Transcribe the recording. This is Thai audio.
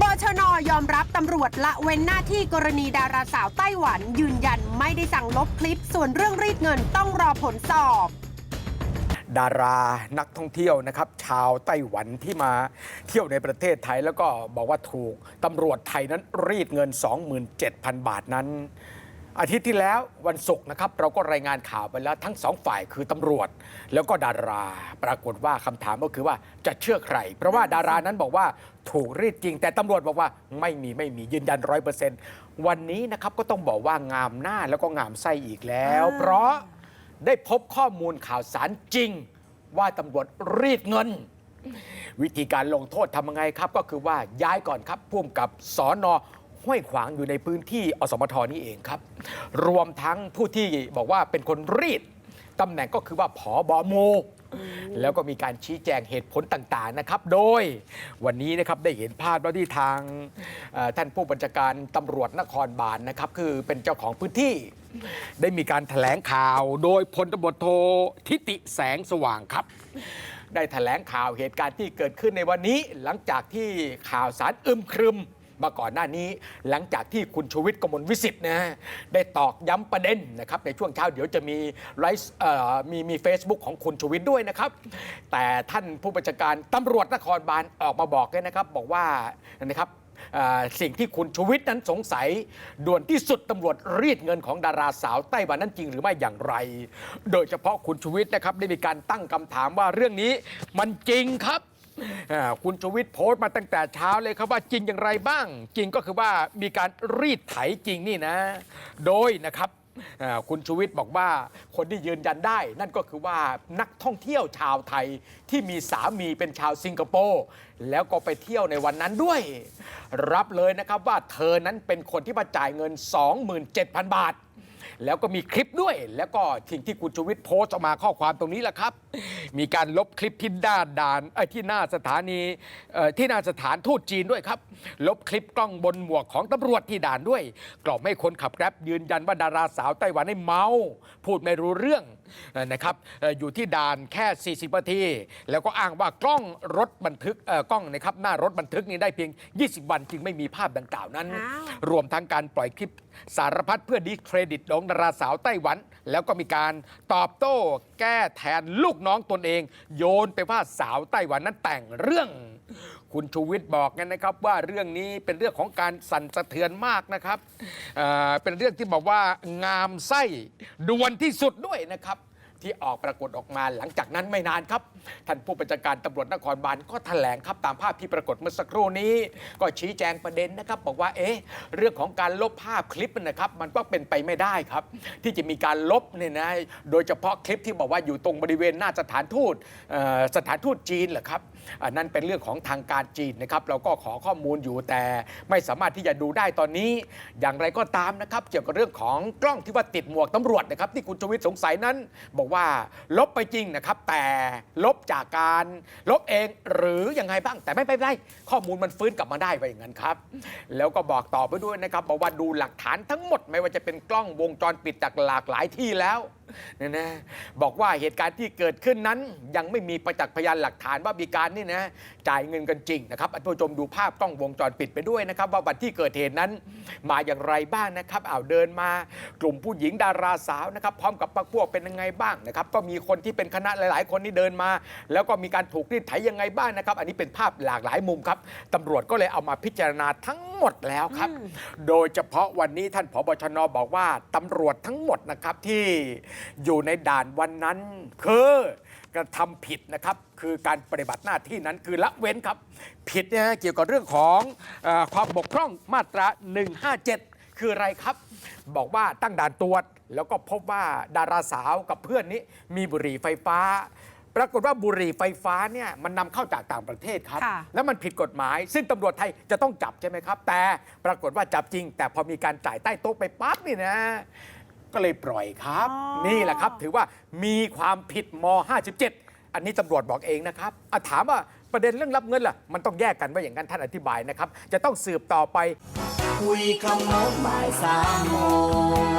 บชนยอมรับตำรวจละเว้นหน้าที่กรณีดาราสาวไต้หวัน ยืนยันไม่ได้สั่งลบคลิป ส่วนเรื่องรีดเงินต้องรอผลสอบ ดารานักท่องเที่ยวนะครับ ชาวไต้หวันที่มาเที่ยวในประเทศไทยแล้วก็บอกว่าถูกตำรวจไทยนั้นรีดเงิน 27,000 บาทนั้น อาทิตย์ที่แล้ววันศุกร์นะครับ เราก็รายงานข่าวไปแล้วทั้งสองฝ่ายคือตำรวจ แล้วก็ดารา ปรากฏว่าคำถามก็คือว่าจะเชื่อใคร เพราะว่าดารานั้นบอกว่าถูกรีดจริง แต่ตำรวจบอกว่าไม่มีไม่มียืนยันร้อยเปอร์เซ็นต์วันนี้นะครับก็ต้องบอกว่างามหน้าแล้วก็งามไส้อีกแล้ว เพราะได้พบข้อมูลข่าวสารจริง ว่าตำรวจรีดเงิน วิธีการลงโทษทำยังไงครับ ก็คือว่าย้ายก่อนครับพ่วงกับสอนอ ห้วยขวางอยู่ในพื้นที่อสมทนี่เองครับ รวมทั้งผู้ที่บอกว่าเป็นคนรีดตำแหน่งก็คือว่าผอบอโม แล้วก็มีการชี้แจงเหตุผลต่างๆนะครับ โดยวันนี้นะครับได้เห็นภาพแล้วที่ทางท่านผู้บัญชาการตำรวจนครบาลนะครับ คือเป็นเจ้าของพื้นที่ ได้มีการแถลงข่าวโดยพลตำรวจโททิติแสงสว่างครับ ได้แถลงข่าวเหตุการณ์ที่เกิดขึ้นในวันนี้หลังจากที่ข่าวสารอึมครึม มาก่อนหน้านี้ หลังจากที่คุณชูวิทย์กมลวิสิทธิ์นะฮะได้ตอกย้ำประเด็นนะครับในช่วงเช้าเดี๋ยวจะมีไลฟ์มีมีเฟซบุ๊กของคุณชูวิทย์ด้วยนะครับ แต่ท่านผู้บัญชาการตำรวจนครบาลออกมาบอกเลยนะครับ บอกว่านะครับสิ่งที่คุณชูวิทย์นั้นสงสัย ด่วนที่สุดตำรวจรีดเงินของดาราสาวไต้หวันนั้นจริงหรือไม่อย่างไร โดยเฉพาะคุณชูวิทย์นะครับได้มีการตั้งคำถามว่าเรื่องนี้มันจริงครับ อ่าคุณชูวิทย์โพสต์มาตั้งแต่เช้าเลยครับว่าจริงอย่างไรบ้าง จริงก็คือว่ามีการรีดไถจริงนี่นะ โดยนะครับอ่าคุณชูวิทย์บอกว่าคนที่ยืนยันได้ นั่นก็คือว่านักท่องเที่ยวชาวไทยที่มีสามีเป็นชาวสิงคโปร์แล้วก็ไปเที่ยวในวันนั้นด้วย รับเลยนะครับว่าเธอนั้นเป็นคนที่มาจ่ายเงิน 27,000 บาท แล้วก็มีคลิปด้วย แล้วก็สิ่งที่คุณชูวิทย์โพสต์ออกมาข้อความตรงนี้แหละครับ มีการลบคลิปที่ด้านด่านเอ้ยที่หน้าสถานีเอ่อที่หน้าสถานทูตจีนด้วยครับ ลบคลิปกล้องบนหมวกของตำรวจที่ด่านด้วย กล่อมให้คนขับแกร็บยืนยันว่าดาราสาวไต้หวันให้เมา พูดไม่รู้เรื่องเอ่อนะครับเอ่ออยู่ที่ด่านแค่ 40นาที แล้วก็อ้างว่ากล้องรถบันทึกเอ่อกล้องนะครับหน้ารถบันทึกนี้ได้เพียง 20 วันจึงไม่มีภาพดังกล่าวนั้นอ้าวรวมทั้งการปล่อยคลิปสารพัดเพื่อดิสเครดิตของดาราสาวไต้หวัน แล้วก็มีการตอบโต้แก้แทนลูกน้องตนเอง โยนไปว่าสาวไต้หวันนั้นแต่งเรื่อง คุณชูวิทย์บอกกันนะครับว่าเรื่องนี้เป็นเรื่องของการสั่นสะเทือนมากนะครับเเป็นเรื่องที่บอกว่างามไส้ด่วนที่สุดด้วยนะครับ ที่ออกปรากฏออกมาหลังจากนั้นไม่นานครับ ท่านผู้บัญชาการตำรวจนครบาลก็แถลงครับตามภาพที่ปรากฏเมื่อสักครู่นี้ ก็ชี้แจงประเด็นนะครับ บอกว่าเอ๊ะเรื่องของการลบภาพคลิปนะครับ มันก็เป็นไปไม่ได้ครับ ที่จะมีการลบเนี่ยนะโดยเฉพาะคลิปที่บอกว่าอยู่ตรงบริเวณหน้าสถานทูตสถานทูตจีนเหรอครับอันนั้นเป็นเรื่องของทางการจีนนะครับ เราก็ขอข้อมูลอยู่แต่ไม่สามารถที่จะดูได้ตอนนี้ อย่างไรก็ตามนะครับ เกี่ยวกับเรื่องของกล้องที่ว่าติดหมวกตำรวจนะครับที่คุณชูวิทย์สงสัยนั้น บอกว่าลบไปจริงนะครับ แต่ลบบจากการลบเองหรือยังไงบ้าง แต่ไม่เป็นไรข้อมูลมันฟื้นกลับมาได้ไปอย่างนั้นครับ แล้วก็บอกต่อไปด้วยนะครับบอกว่าดูหลักฐานทั้งหมดไม่ว่าจะเป็นกล้องวงจรปิดจากหลากหลายที่แล้ว เนี่ยนะบอกว่าเหตุการณ์ที่เกิดขึ้นนั้น ยังไม่มีประจักษ์พยานหลักฐานว่ามีการนี่นะจ่ายเงินกันจริงนะครับท่านผู้ชมดูภาพกล้องวงจรปิดไปด้วยนะครับ ว่าวันที่เกิดเหตุนั้น มาอย่างไรบ้างนะครับเอาวเดินมากลุ่มผู้หญิงดาราสาวนะครับพร้อมกับพรรคพวกเป็นยังไงบ้างนะครับก็มีคนที่เป็นคณะหลาย ๆ คนที่เดินมา แล้วก็มีการถูกรีดไถยังไงบ้างนะครับ อันนี้เป็นภาพหลากหลายมุมครับตำรวจก็เลยเอามาพิจารณาทั้งหมดแล้วครับ โดยเฉพาะวันนี้ท่านผบชนบอกว่าตำรวจทั้งหมดนะครับที่อยู่ในด่านวันนั้นคือกระทำผิดนะครับคือการปฏิบัติหน้าที่นั้นคือละเว้นครับ ผิดนะฮะเกี่ยวกับเรื่องของเออความบกพร่องมาตรา 157 คืออะไรครับ บอกว่าตั้งด่านตรวจ แล้วก็พบว่าดาราสาวกับเพื่อนนี้มีบุหรี่ไฟฟ้า ปรากฏว่าบุหรี่ไฟฟ้าเนี่ยมันนำเข้าจากต่างประเทศครับค่ะแล้วมันผิดกฎหมาย ซึ่งตำรวจไทยจะต้องจับใช่ไหมครับ แต่ปรากฏว่าจับจริง แต่พอมีการจ่ายใต้โต๊ะไปปั๊บนี่นะ ก็เลยปล่อยครับ อ๋อ นี่แหละครับ ถือว่ามีความผิดม 57 อันนี้ตำรวจบอกเองนะครับอะถามว่าประเด็นเรื่องรับเงินล่ะ มันต้องแยกกันว่าอย่างนั้นท่านอธิบายนะครับ จะต้องสืบต่อไป คุยขโมงบ่ายสามโมง